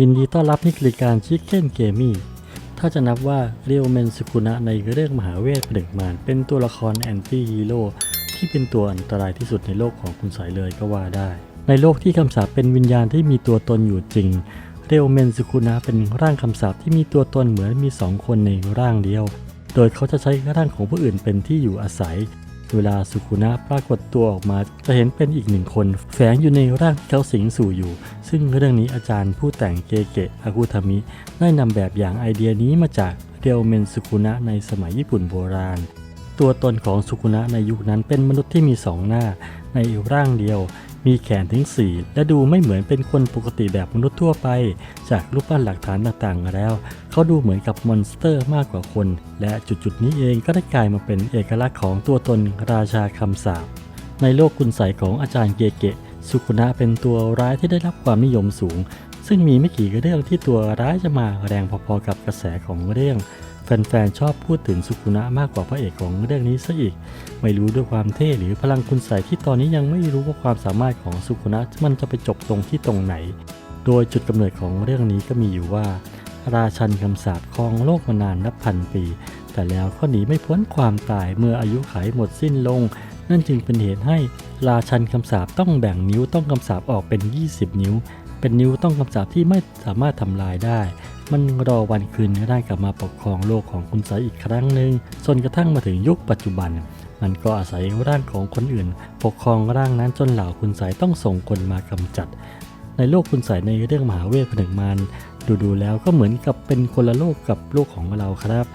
ยินดีต้อนรับนี่คือรายการชิคเก้นเกมี่ถ้าจะนับว่าเรียวเมนสุกุนะในเรื่องมหาเวทผนึกมารเป็นตัวละครแอนตี้ฮีโร่ที่เป็นตัวอันตรายที่สุดในโลกของคุณสายเลยก็ว่าได้ ในโลกที่คำสาปเป็นวิญญาณที่มีตัวตนอยู่จริง เรียวเมนสุกุนะเป็นร่างคำสาปที่มีตัวตนเหมือนมีสองคนในร่างเดียว โดยเขาจะใช้ร่างของผู้อื่นเป็นที่อยู่อาศัย เวลาสุขุนะปรากฏตัวออกมา จะเห็นเป็นอีกหนึ่งคนแฝงอยู่ในร่างที่เขาสิงสู่อยู่ ซึ่งเรื่องนี้อาจารย์ผู้แต่งเกเกะอากุทามิ ได้นำแบบอย่างไอเดียนี้มาจากเรียวเมนสุขุนะในสมัยญี่ปุ่นโบราณ ตัวตนของสุขุนะในยุคนั้นเป็นมนุษย์ที่มีสองหน้าในร่างเดียว มีแขนถึง 4 และดูไม่เหมือนเป็นคนปกติแบบมนุษย์ทั่วไป จากรูปปั้นหลักฐานต่างๆ แล้ว เขาดูเหมือนกับมอนสเตอร์มากกว่าคน และจุดๆนี้เองก็ได้กลายมาเป็นเอกลักษณ์ของตัวตนราชาคำสาปในโลกคุณใสยของอาจารย์เกเกะสุขุนะเป็นตัวร้ายที่ได้รับความนิยมสูง ซึ่งมีไม่กี่เรื่องที่ตัวร้ายจะมาแรงพอๆกับกระแสของเรื่อง แฟนๆชอบพูดถึงสุขุนะมากกว่าพระเอกของเรื่องนี้ซะอีก ไม่รู้ด้วยความเท่หรือพลังคุณใส่ที่ตอนนี้ยังไม่รู้ว่าความสามารถของสุขุนะมันจะไปจบตรงที่ตรงไหน โดยจุดกำเนิดของเรื่องนี้ก็มีอยู่ว่า ราชันคำสาปครองโลกมานานนับพันปี แต่แล้วก็หนีไม่พ้นความตายเมื่ออายุขัยหมดสิ้นลง นั่นจึงเป็นเหตุให้ราชันคำสาปต้องแบ่งนิ้วต้องคำสาปออกเป็น 20 นิ้ว เป็นนิ้วต้องคำสาปที่ไม่สามารถทำลายได้ มันรอวันคืนได้กลับมาปกครองโลกของคุณไสยอีกครั้งหนึ่งจนกระทั่งมาถึงยุคปัจจุบัน มันก็อาศัยร่างของคนอื่น ปกครองร่างนั้นจนเหล่าคุณไสยต้องส่งคนมากำจัด ในโลกคุณไสยในเรื่องมหาเวทผนึกมารดูๆแล้วก็เหมือนกับเป็นคนละโลกกับโลกของเราครับ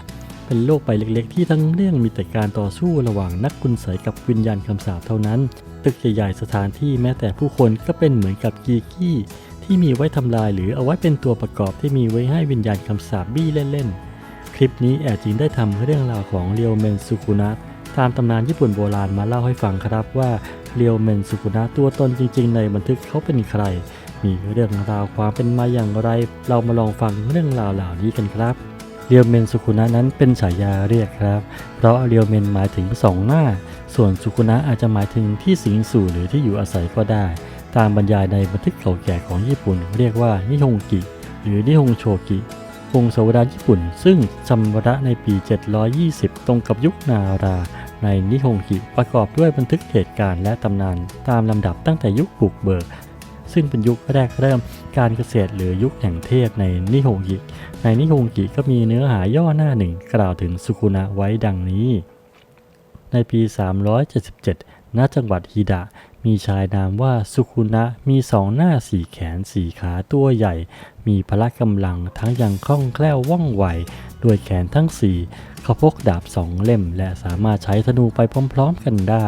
เป็นโลกใบเล็กๆ ที่ทั้งเรื่องมีแต่การต่อสู้ระหว่างนักคุณไสยกับวิญญาณคำสาปเท่านั้น ตึกใหญ่ๆสถานที่แม้แต่ผู้คนก็เป็นเหมือนกับกีกี้ ที่มีไว้ทำลายหรือเอาไว้เป็นตัวประกอบที่มีไว้ให้วิญญาณคำสาปบี้เล่นๆ คลิปนี้แอดจริงได้ทำเรื่องราวของเรียวเมนสุกุนะตามตำนานญี่ปุ่นโบราณมาเล่าให้ฟังครับว่าเรียวเมนสุกุนะตัวตนจริง ๆ ในบันทึกเขาเป็นใคร มีเรื่องราวความเป็นมาอย่างไร เรามาลองฟังเรื่องราวเหล่านี้กันครับเรียวเมนสุกุนะนั้นเป็นฉายาเรียกครับ เพราะเรียวเมนหมายถึงสองหน้า ส่วนสุกุนะอาจจะหมายถึงที่สิงสู่หรือที่อยู่อาศัยก็ได้ ตามบรรยายในบันทึกเก่าแก่ของญี่ปุ่น เรียกว่านิฮงกิ หรือนิฮงโชกิวงศาวดารญี่ปุ่น ซึ่งชำระในปี 720 ตรงกับยุคนาราในนิฮงกิประกอบด้วยบันทึกเหตุการณ์และตำนานตามลำดับตั้งแต่ยุคบุกเบิก ซึ่งเป็นยุคแรกเริ่มการเกษตรหรือยุคแห่งเทพในนิฮงกิ ในนิฮงกิก็มีเนื้อหาย่อหน้าหนึ่งกล่าวถึงสุกุนะไว้ดังนี้ ในปี 377 ณ จังหวัดฮิดะ มีชายนามว่าสุคุนะมีสองหน้าสี่แขนสี่ขาตัวใหญ่ มีพละกำลังทั้งยังคล่องแคล่วว่องไวด้วยแขนทั้งสี่เขาพกดาบสองเล่ม และสามารถใช้ธนูไปพร้อมๆกันได้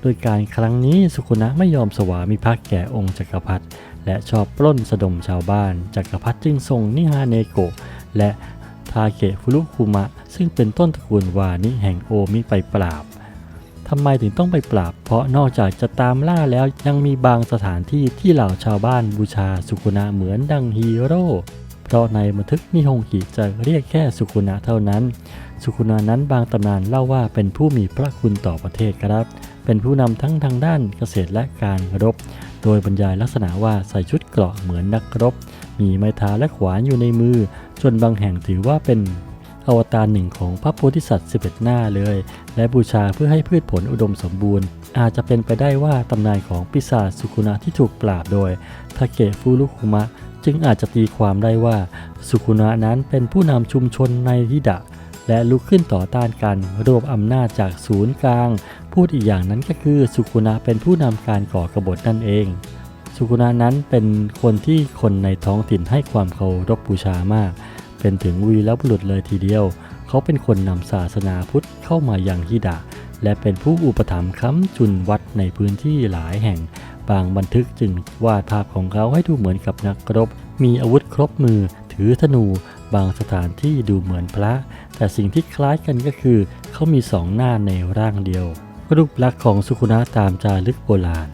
โดยการครั้งนี้สุคุนะไม่ยอมสวามิภักดิ์แก่องค์จักรพรรดิและชอบปล้นสะดมชาวบ้านจักรพรรดิจึงส่งนิฮาเนโกะและทาเกะฟุรุคุมะ ซึ่งเป็นต้นตระกูลวานิแห่งโอมิไปปราบ ทำไมถึงต้องไปปราบ เพราะนอกจากจะตามล่าแล้วยังมีบางสถานที่ที่เหล่าชาวบ้านบูชาสุกุนะเหมือนดังฮีโร่ เพราะในบันทึกนิฮงกิจะเรียกแค่สุกุนะเท่านั้น สุกุนะนั้นบางตำนานเล่าว่าเป็นผู้มีพระคุณต่อประเทศครับ เป็นผู้นำทั้งทางด้านเกษตรและการรบ โดยบรรยายลักษณะว่าใส่ชุดเกราะเหมือนนักรบ มีไม้เท้าและขวานอยู่ในมือ จนบางแห่งถือว่าเป็น อวตารหนึ่งของพระโพธิสัตว์ 11 หน้าเลย และบูชาเพื่อให้พืชผลอุดมสมบูรณ์ อาจจะเป็นไปได้ว่าตำนานของปีศาจสุกุนะที่ถูกปราบโดยทาเกะฟูรุคุมะ จึงอาจจะตีความได้ว่าสุกุนะนั้นเป็นผู้นำชุมชนในฮิดะ และลุกขึ้นต่อต้านการรวบอำนาจจากศูนย์กลาง พูดอีกอย่างนั้นก็คือสุกุนะเป็นผู้นำการก่อกบฏนั่นเองสุกุนะนั้นเป็นคนที่คนในท้องถิ่นให้ความเคารพบูชามาก เป็นถึงวีรบุรุษเลยทีเดียว เขาเป็นคนนำศาสนาพุทธเข้ามายังฮิดะ และเป็นผู้อุปถัมภ์ค้ำจุนวัดในพื้นที่หลายแห่ง บางบันทึกจึงวาดภาพของเขาให้ดูเหมือนกับนักรบ มีอาวุธครบมือ ถือธนู บางสถานที่ดูเหมือนพระ แต่สิ่งที่คล้ายกันก็คือ เขามีสองหน้าในร่างเดียว รูปลักษณ์ของสุกุนะตามจารึกโบราณ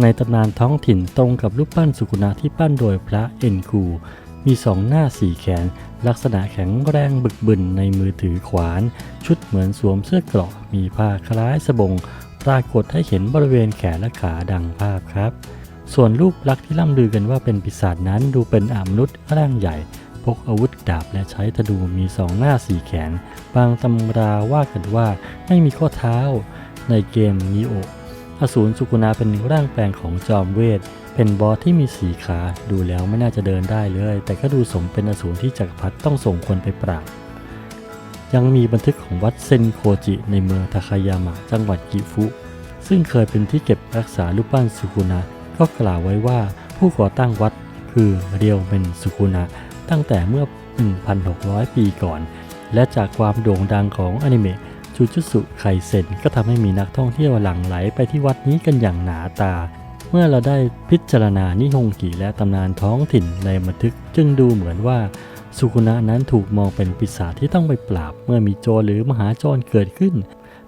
ในตำนานท้องถิ่นตรงกับรูปปั้นสุกุนะที่ปั้นโดยพระเอ็นคู มีสองหน้าสี่แขน ลักษณะแข็งแรงบึกบึนในมือถือขวาน ชุดเหมือนสวมเสื้อเกราะมีผ้าคล้ายสบง ปรากฏให้เห็นบริเวณแขนและขาดังภาพครับ ส่วนรูปลักษณ์ที่ล่ำลือกันว่าเป็นปีศาจนั้นดูเป็นอมนุษย์ร่างใหญ่ พกอาวุธดาบและใช้ธนูมีสองหน้าสี่แขน บางตำราว่ากันว่าไม่มีข้อเท้า ในเกมนีโอ อสูรสุกุณาเป็นร่างแปลงของจอมเวท เป็นบอสที่มีสีขา ดูแล้วไม่น่าจะเดินได้เลย แต่ก็ดูสมเป็นอสูรที่จักรพรรดิต้องส่งคนไปปราบ ยังมีบันทึกของวัดเซนโคจิในเมืองทาคายามะจังหวัดกิฟุ ซึ่งเคยเป็นที่เก็บรักษารูปปั้นสุกุณะก็กล่าวไว้ว่าผู้ก่อตั้งวัดคือเรียวเมนสุกุณะตั้งแต่เมื่อ 1,600 ปีก่อน และจากความโด่งดังของอนิเมะ จูจุสุไคเซ็นก็ทำให้มีนักท่องเที่ยวหลั่งไหลไปที่วัดนี้กันอย่างหนาตา เมื่อเราได้พิจารณานิฮงกิและตำนานท้องถิ่นในบันทึก จึงดูเหมือนว่าสุกุณะนั้นถูกมองเป็นปีศาจที่ต้องไปปราบ เมื่อมีโจรหรือมหาโจรเกิดขึ้น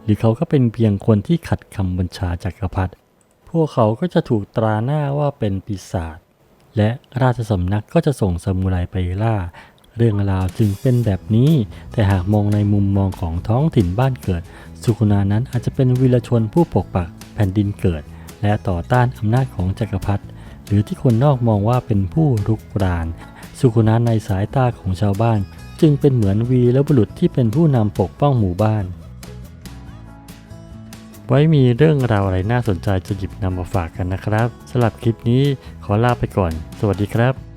หรือเขาก็เป็นเพียงคนที่ขัดคำบัญชาจากักรพรรดิพวกเขาก็จะถูกตราหน้าว่าเป็นปีศาจและราชสำนักก็จะส่งซามูไรไปล่า เรื่องราวจึงเป็นแบบนี้ แต่หากมองในมุมมองของท้องถิ่นบ้านเกิด สุกุณานั้นอาจจะเป็นวีรชนผู้ปกปักแผ่นดินเกิด และต่อต้านอำนาจของจักรพรรดิหรือที่คนนอกมองว่าเป็นผู้รุกราน สุกุณาในสายตาของชาวบ้าน จึงเป็นเหมือนวีรบุรุษที่เป็นผู้นำปกป้องหมู่บ้าน ไว้มีเรื่องราวอะไรน่าสนใจจะหยิบนำมาฝากกันนะครับสำหรับคลิปนี้ขอลาไปก่อน สวัสดีครับ